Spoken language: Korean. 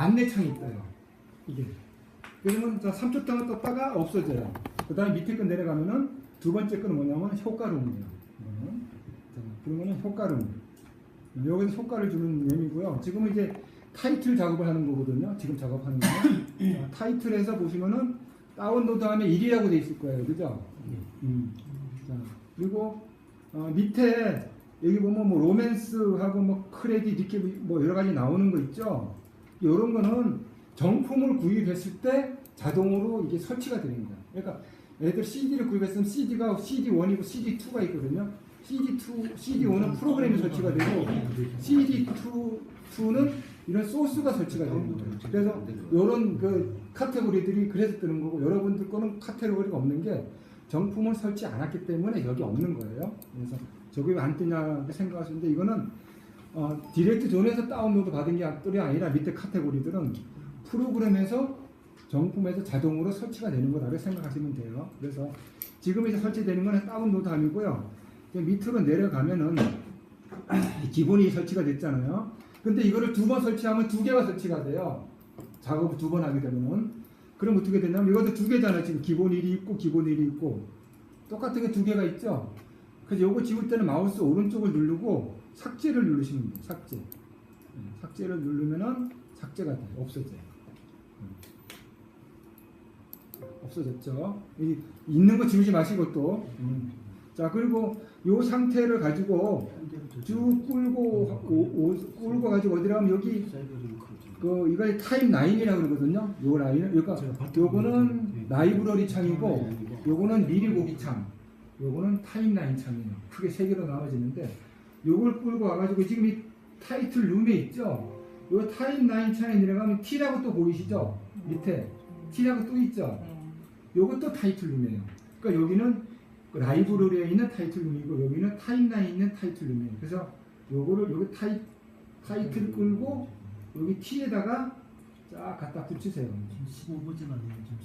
안내창이 떠요. 이게. 그러면 자 3초 동안 떴다가 없어져요. 그 다음에 밑에 거 내려가면은 두 번째 거는 뭐냐면. 자, 그러면은 효과룸. 여기서 효과를 주는 셈이고요. 지금은 이제 타이틀 작업을 하는 거거든요. 지금 작업하는. 자, 타이틀에서 보시면은 다운로드 하면 1이라고 돼 있을 거예요. 그죠? 음. 자, 그리고 어, 밑에 여기 보면 뭐 로맨스하고 뭐 크레딧 이렇게 뭐 여러 가지 나오는 거 있죠. 이런 거는 정품을 구입했을 때 자동으로 이게 설치가 거야. 그러니까 애들 CD를 구입했으면 CD가 CD1이고 CD2가 있거든요. CD2, CD1은 프로그램이 설치가 되고 CD2는 이런 소스가 설치가 되는 거예요. 그래서 이런 그 카테고리들이 그래서 뜨는 거고 여러분들 거는 카테고리가 없는 게 정품을 설치 안 했기 때문에 여기 없는 거예요. 그래서 저게 왜 안 뜨냐 생각하시는데 이거는 어, 디렉트 존에서 다운로드 받은 게 아니라 밑에 카테고리들은 프로그램에서 정품에서 자동으로 설치가 되는 거다라고 생각하시면 돼요. 그래서 지금 이제 설치되는 건 다운로드 아니고요. 밑으로 내려가면은 기본이 설치가 됐잖아요. 근데 이거를 두 번 설치하면 두 개가 설치가 돼요. 작업을 두 번 하게 되면은 그럼 어떻게 되냐면 이것도 두 개잖아요. 지금 기본 1이 있고 기본 1이 있고 똑같은 게 두 개가 있죠. 그래서 요거 지울 때는 마우스 오른쪽을 누르고 삭제를 누르시면 돼요. 삭제. 네, 삭제를 누르면은 삭제가 돼요. 없어져요. 음. 없어졌죠. 이, 있는 거 지우지 마시고 또. 음. 자 그리고 요 상태를 가지고 쭉 끌고 오, 오, 끌고 가지고 어디로 가면 여기 그 이거 타임 9이라고 그러거든요. 요 라인은 그러니까 요거는 라이브러리 창이고 요거는 미리 보기 창. 요거는 타임라인 창이에요. 크게 세 개로 나눠지는데 요걸 끌고 와가지고 지금 이 타이틀 룸에 있죠. 요 타임라인 창에 내려가면 T라고 또 보이시죠? 밑에 T라고 또 있죠. 요것도 타이틀 룸이에요. 그러니까 여기는 그 라이브러리에 있는 타이틀 룸이고 여기는 타임라인에 있는 타이틀 룸이에요. 그래서 요거를 여기 타이 타이틀 끌고 여기 T에다가 쫙 갖다 붙이세요. 지금 15분째 만에요.